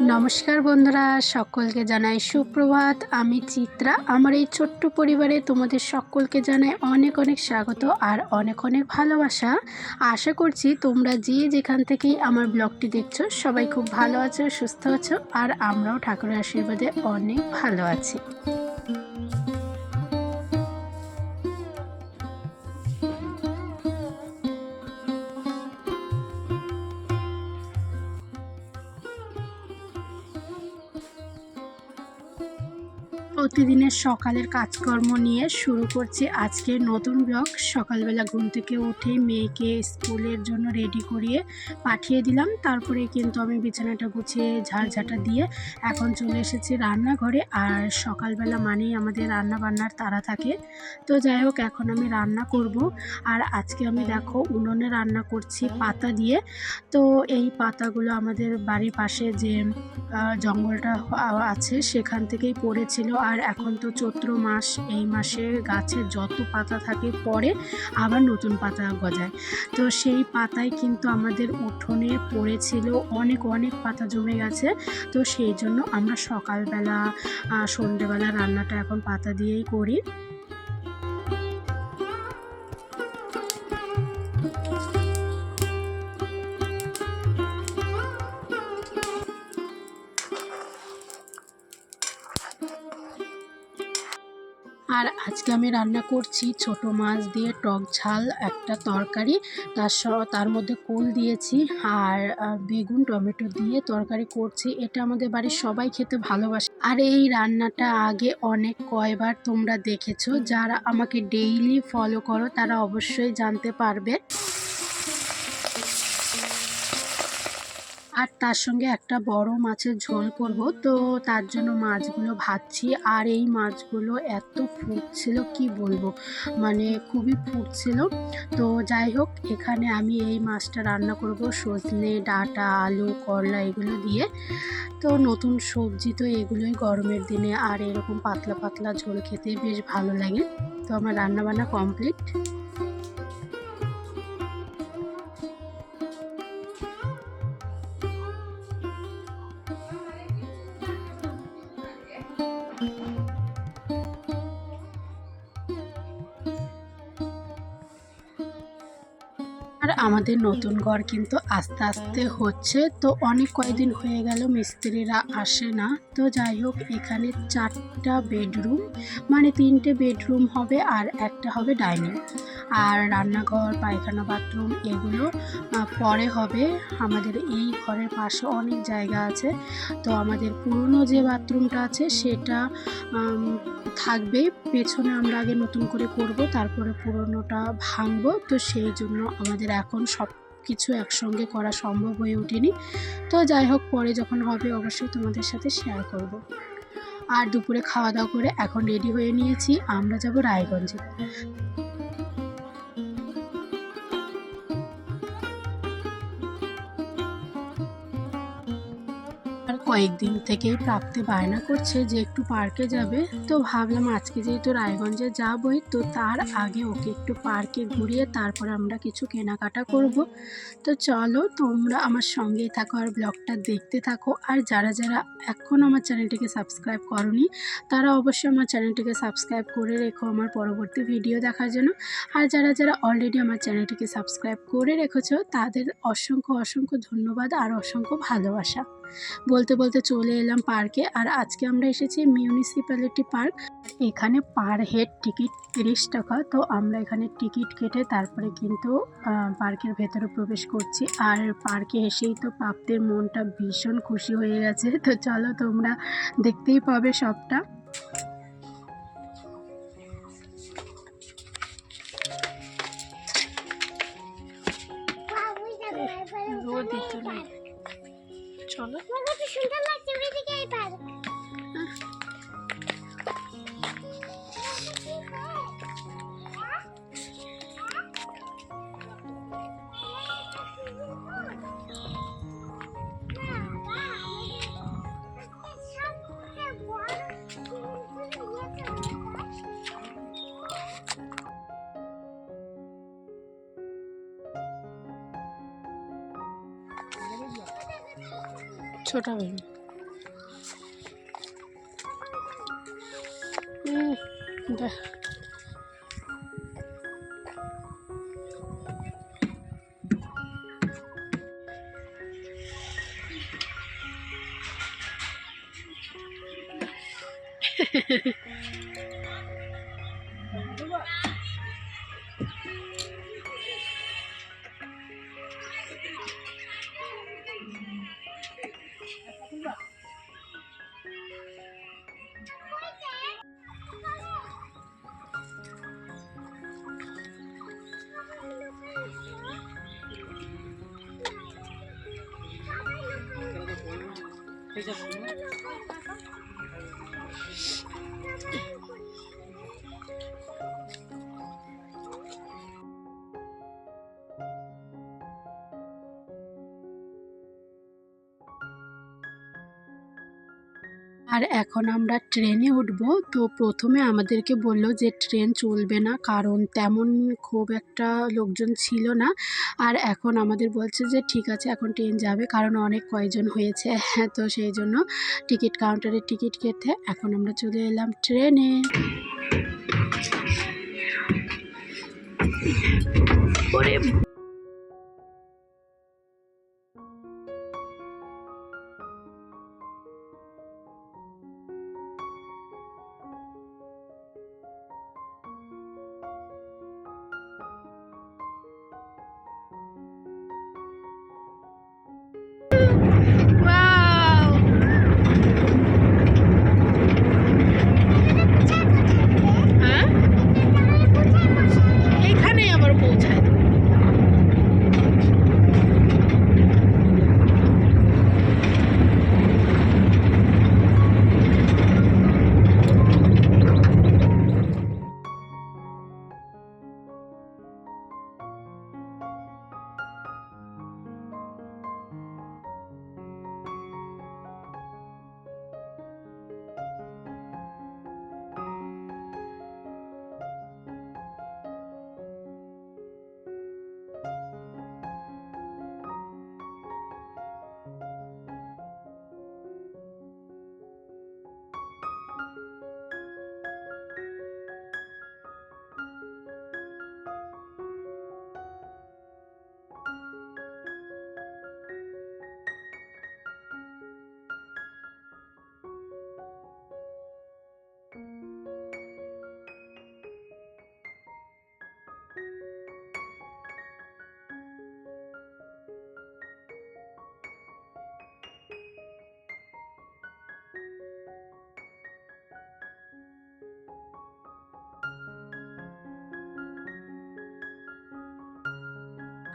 নমস্কার বন্ধুরা, সকলকে জানাই সুপ্রভাত। আমি চিত্রা। আমার এই ছোট্ট পরিবারে তোমাদের সকলকে জানাই অনেক অনেক স্বাগত আর অনেক অনেক ভালোবাসা। আশা করছি তোমরা যে যেখান থেকেই আমার ব্লগটি দেখছ, সবাই খুব ভালো আছো, সুস্থ আছো আর আমরাও ঠাকুরের আশীর্বাদে অনেক ভালো আছি। প্রতিদিনের সকালের কাজকর্ম নিয়ে শুরু করছি আজকে নতুন ব্লগ। সকালবেলা ঘুম থেকে উঠে মেয়েকে স্কুলের জন্য রেডি করিয়ে পাঠিয়ে দিলাম। তারপরে কিন্তু আমি বিছানাটা গুছিয়ে ঝাড়ঝাটা দিয়ে এখন চলে এসেছি রান্নাঘরে। আর সকালবেলা মানেই আমাদের রান্না বান্নার তারা থাকে। তো যাই হোক, এখন আমি রান্না করব। আর আজকে আমি দেখো উনুনে রান্না করছি পাতা দিয়ে। তো এই পাতাগুলো আমাদের বাড়ির পাশে যে জঙ্গলটা আছে সেখান থেকেই পড়েছিল। আর এখন তো চৈত্র মাস, এই মাসে গাছে যত পাতা থাকে পরে আবার নতুন পাতা গজায়। তো সেই পাতায় কিন্তু আমাদের উঠোনে পড়েছিল অনেক অনেক পাতা জমে গেছে। তো সেই জন্য আমরা সকালবেলা সন্ধেবেলা রান্নাটা এখন পাতা দিয়েই করি। আর আজকে আমি রান্না করছি ছোট মাছ দিয়ে টক ঝাল, একটা তরকারি। তার তার মধ্যে কুল দিয়েছি আর বেগুন, টমেটো দিয়ে তরকারি করছি। এটা আমাদের বাড়ির সবাই খেতে ভালোবাসে। আর এই রান্নাটা আগে অনেক কয়বার তোমরা দেখেছ। যারা আমাকে ডেইলি ফলো করো, তারা অবশ্যই জানতে পারবে। আর তার সঙ্গে একটা বড় মাছের ঝোল করব। তো তার জন্য মাছগুলো ভাজছি। আর এই মাছগুলো এত ফুটছিল, কি বলব? মানে খুবই ফুটছিল। তো যাই হোক, এখানে আমি এই মাছটা রান্না করব সজনে, ডাঁটা, আলু, করলা এগুলো দিয়ে। তো নতুন সবজি তো এগুলোই গরমের দিনে, আর এরকম পাতলা পাতলা ঝোল খেতে বেশ ভালো লাগে। তো আমার রান্না বান্না কমপ্লিট। আর আমাদের নতুন ঘর কিন্তু আস্তে আস্তে হচ্ছে। তো অনেক কয়দিন হয়ে গেল মিস্ত্রিরা আসে না। তো যাই হোক, এখানে চারটা বেডরুম মানে তিনটে বেডরুম হবে আর একটা হবে ডাইনিং। আর রান্নাঘর, পায়খানা বাথরুম এগুলো পরে হবে। আমাদের এই ঘরের পাশে অনেক জায়গা আছে। তো আমাদের পুরনো যে বাথরুমটা আছে সেটা থাকবে। পেছনে আমরা আগে নতুন করে করব, তারপরে পুরনোটা ভাঙবো। তো সেই জন্য আমাদের এখন সব কিছু একসঙ্গে করা সম্ভব হয়ে ওঠেনি। তো যাই হোক, পরে যখন হবে অবশ্যই তোমাদের সাথে শেয়ার করব। আর দুপুরে খাওয়া দাওয়া করে এখন রেডি হয়ে নিয়েছি। আমরা যাব রায়গঞ্জে। কয়েকদিন থেকেই প্রাপ্তি বায়না করছে যে একটু পার্কে যাবে। তো ভাবলাম আজকে যেহেতু রায়গঞ্জে যাবই, তো তার আগে ওকে একটু পার্কে ঘুরিয়ে তারপর আমরা কিছু কেনাকাটা করব। তো চলো তোমরা আমার সঙ্গেই থাকো আর ব্লগটা দেখতে থাকো। আর যারা যারা এখন আমার চ্যানেলটিকে সাবস্ক্রাইব করনি, তারা অবশ্যই আমার চ্যানেলটিকে সাবস্ক্রাইব করে রেখো আমার পরবর্তী ভিডিও দেখার জন্য। আর যারা যারা অলরেডি আমার চ্যানেলটিকে সাবস্ক্রাইব করে রেখেছো, তাদের অসংখ্য অসংখ্য ধন্যবাদ আর অসংখ্য ভালোবাসা। বলতে বলতে চলে এলাম পার্কে। আর আজকে আমরা এসেছি মিউনিসিপ্যালিটি পার্ক। এখানে পার হেড টিকিট তিরিশ টাকা। তো আমরা এখানে টিকিট কেটে তারপরে কিন্তু পার্কের ভেতরে প্রবেশ করছি। আর পার্কে এসেই তো প্রাপ্তের মনটা ভীষণ খুশি হয়ে গেছে। তো চলো তোমরা দেখতেই পাবে সবটা। চলো সুন্দর লাগছে ওইদিকে छोटा बहन Thank you. 되셨습 니. আর এখন আমরা ট্রেনে উঠব। তো প্রথমে আমাদেরকে বলল যে ট্রেন চলবে না, কারণ তেমন খুব একটা লোকজন ছিল না। আর এখন আমাদের বলছে যে ঠিক আছে, এখন ট্রেন যাবে, কারণ অনেক কয়জন হয়েছে। হ্যাঁ তো সেই জন্য টিকিট কাউন্টারে টিকিট কেটে এখন আমরা চলে এলাম ট্রেনে। ওরে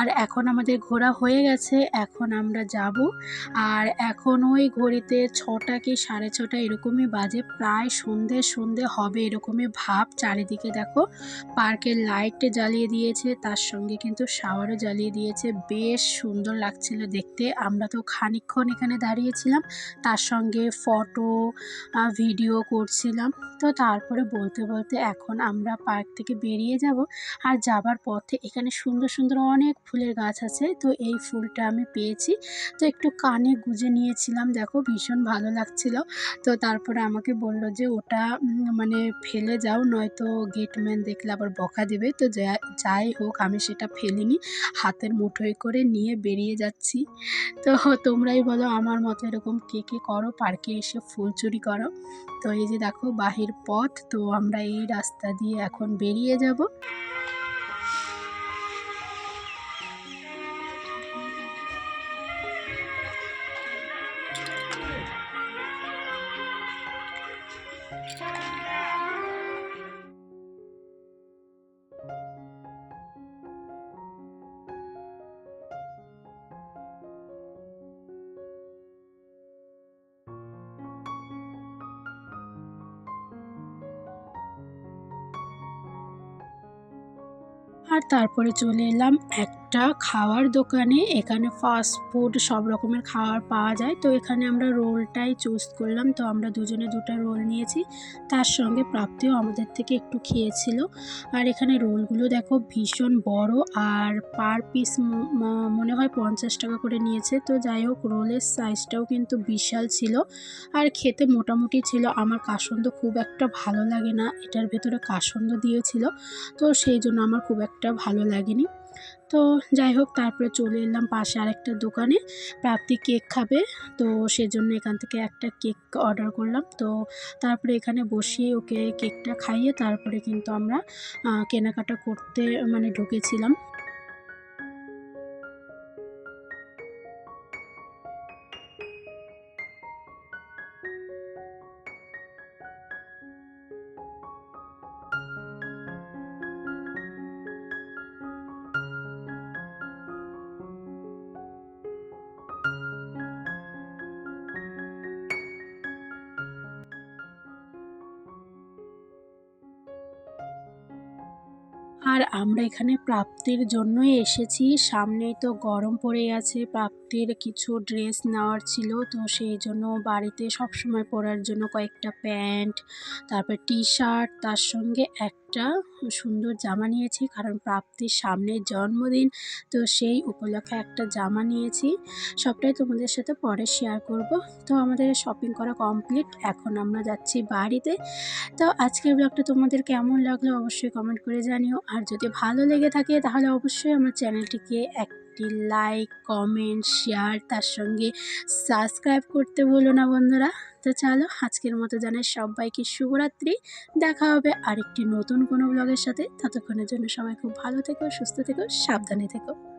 আর এখন আমাদের ঘোরা হয়ে গেছে, এখন আমরা যাব। আর এখন ওই ঘড়িতে ছটা কি সাড়ে ছটা এরকমই বাজে, প্রায় সন্ধে সন্ধে হবে এরকমই ভাব। চারিদিকে দেখো, পার্কের লাইট জ্বালিয়ে দিয়েছে, তার সঙ্গে কিন্তু শাওয়ারও জ্বালিয়ে দিয়েছে। বেশ সুন্দর লাগছিল দেখতে। আমরা তো খানিকক্ষণ এখানে দাঁড়িয়েছিলাম, তার সঙ্গে ফটো ভিডিও করছিলাম। তো তারপরে বলতে বলতে এখন আমরা পার্ক থেকে বেরিয়ে যাব। আর যাবার পথে এখানে সুন্দর সুন্দর অনেক ফুলের গাছ আছে, তো এই ফুলটা আমি পেয়েছি। তো একটু কানে গুজে নিয়েছিলাম, দেখো ভীষণ ভালো লাগছিল। তো তারপরে আমাকে বলল যে ওটা মানে ফেলে যাও, নয়তো গেটম্যান দেখলে আবার বকা দেবে। তো যাই হোক, আমি সেটা ফেলিনি, হাতের মুঠোয় করে নিয়ে বেরিয়ে যাচ্ছি। তো তোমরাই বলো আমার মতো এরকম কে কে করো, পার্কে এসে ফুল চুরি করো। তো এই যে দেখো বাহির পথ, তো আমরা এই রাস্তা দিয়ে এখন বেরিয়ে যাব। আর তারপরে চলে এলাম এক একটা খাওয়ার দোকানে এখানে ফাস্ট ফুড সব রকমের খাবার পাওয়া যায়। তো এখানে আমরা রোলটাই চুজ করলাম। তো আমরা দুজনে দুটো রোল নিয়েছি। তার সঙ্গে প্রাপ্তিও আমাদের থেকে একটু খেয়েছিল। আর এখানে রোলগুলো দেখো ভীষণ বড় আর পার পিস মনে হয় পঞ্চাশ টাকা করে নিয়েছে। তো যাই হোক রোলের সাইজটাও কিন্তু বিশাল ছিল। আর খেতে মোটামুটি ছিল। আমার কাসন্দ খুব একটা ভালো লাগে না। এটার ভেতরে কাসন্দ দিয়েছিল। তো সেই জন্য আমার খুব একটা ভালো লাগেনি। তো যাই হোক, তারপরে চলে এলাম পাশে আরেকটা দোকানে। প্রাপ্তি কেক খাবে, তো সেজন্য এখান থেকে একটা কেক অর্ডার করলাম। তো তারপরে এখানে বসিয়ে ওকে কেকটা খাইয়ে তারপরে কিন্তু আমরা কেনাকাটা করতে মানে ঢুকেছিলাম। আর আমরা এখানে প্রাপ্তির জন্যই এসেছি। সামনেই তো গরম পড়ে গেছে, প্রাপ্তির কিছু ড্রেস নেওয়ার ছিল, তো সেই জন্য বাড়িতে সবসময় পরার জন্য কয়েকটা প্যান্ট, তারপর টি শার্ট তার সঙ্গে একটা সুন্দর জামা নিয়েছি, কারণ প্রাপ্তির সামনে জন্মদিন। তো সেই উপলক্ষে একটা জামা নিয়েছি। সবটাই তোমাদের সাথে পরে শেয়ার করব। তো আমাদের শপিং করা কমপ্লিট এখন আমরা যাচ্ছি বাড়িতে। তো আজকের ব্লগটা তোমাদের কেমন লাগল অবশ্যই কমেন্ট করে জানিও। আর যদি ভালো লেগে থাকে, তাহলে অবশ্যই আমার চ্যানেলটিকে একটি লাইক কমেন্ট শেয়ার তার সঙ্গে সাবস্ক্রাইব করতে ভুলো না বন্ধুরা। তো চলো আজকের মতো জানাই সবাইকে শুভরাত্রি। দেখা হবে আরেকটি নতুন কোনো ব্লগের সাথে। ততক্ষণের জন্য সবাই খুব ভালো থেকো, সুস্থ থেকো, সাবধানে থেকো।